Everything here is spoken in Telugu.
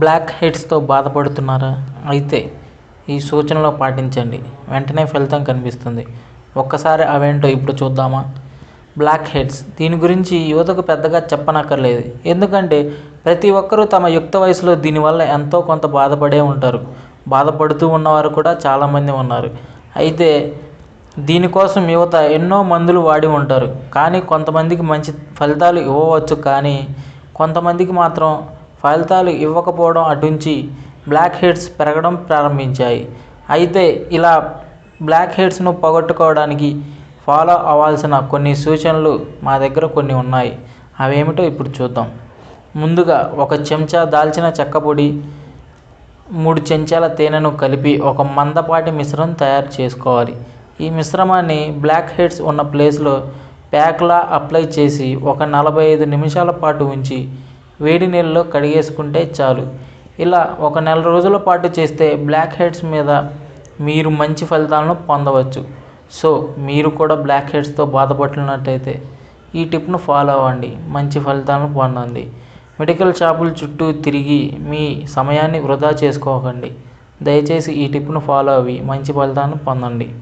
బ్లాక్ హెడ్స్తో బాధపడుతున్నారా. అయితే ఈ సూచనలు పాటించండి. వెంటనే ఫలితం కనిపిస్తుంది. ఒక్కసారి అవేంటో ఇప్పుడు చూద్దామా? Blackheads. దీని గురించి యువతకు పెద్దగా చెప్పనక్కర్లేదు. ఎందుకంటే ప్రతి ఒక్కరూ తమ యుక్త వయసులో దీనివల్ల ఎంతో కొంత బాధపడే ఉంటారు. బాధపడుతూ ఉన్నవారు కూడా చాలామంది ఉన్నారు. అయితే దీనికోసం యువత ఎన్నో మందులు వాడి ఉంటారు. కానీ కొంతమందికి మంచి ఫలితాలు ఇవ్వవచ్చు కానీ కొంతమందికి మాత్రం ఫలితాలు ఇవ్వకపోవడం అటుంచి బ్లాక్ హెడ్స్ పెరగడం ప్రారంభించాయి. అయితే ఇలా బ్లాక్ హెడ్స్ను పోగొట్టుకోవడానికి ఫాలో అవ్వాల్సిన కొన్ని సూచనలు మా దగ్గర కొన్ని ఉన్నాయి. అవేమిటో ఇప్పుడు చూద్దాం. ముందుగా ఒక చెంచా దాల్చిన చెక్క పొడి మూడు చెంచాల తేనెను కలిపి ఒక మందపాటి మిశ్రమం తయారు చేసుకోవాలి. ఈ మిశ్రమాన్ని బ్లాక్ హెడ్స్ ఉన్న ప్లేస్లో ప్యాక్లా అప్లై చేసి ఒక నలభై ఐదు నిమిషాల పాటు ఉంచి వేడి నీళ్ళలో కడిగేసుకుంటే చాలు. ఇలా ఒక నెల రోజుల పాటు చేస్తే బ్లాక్ హెడ్స్ మీద మీరు మంచి ఫలితాలను పొందవచ్చు. సో మీరు కూడా బ్లాక్ హెడ్స్తో బాధపడుతున్నట్టయితే ఈ టిప్ను ఫాలో అవ్వండి. మంచి ఫలితాలను పొందండి. మెడికల్ షాపుల చుట్టూ తిరిగి మీ సమయాన్ని వృధా చేసుకోకండి. దయచేసి ఈ టిప్ను ఫాలో అవి మంచి ఫలితాలను పొందండి.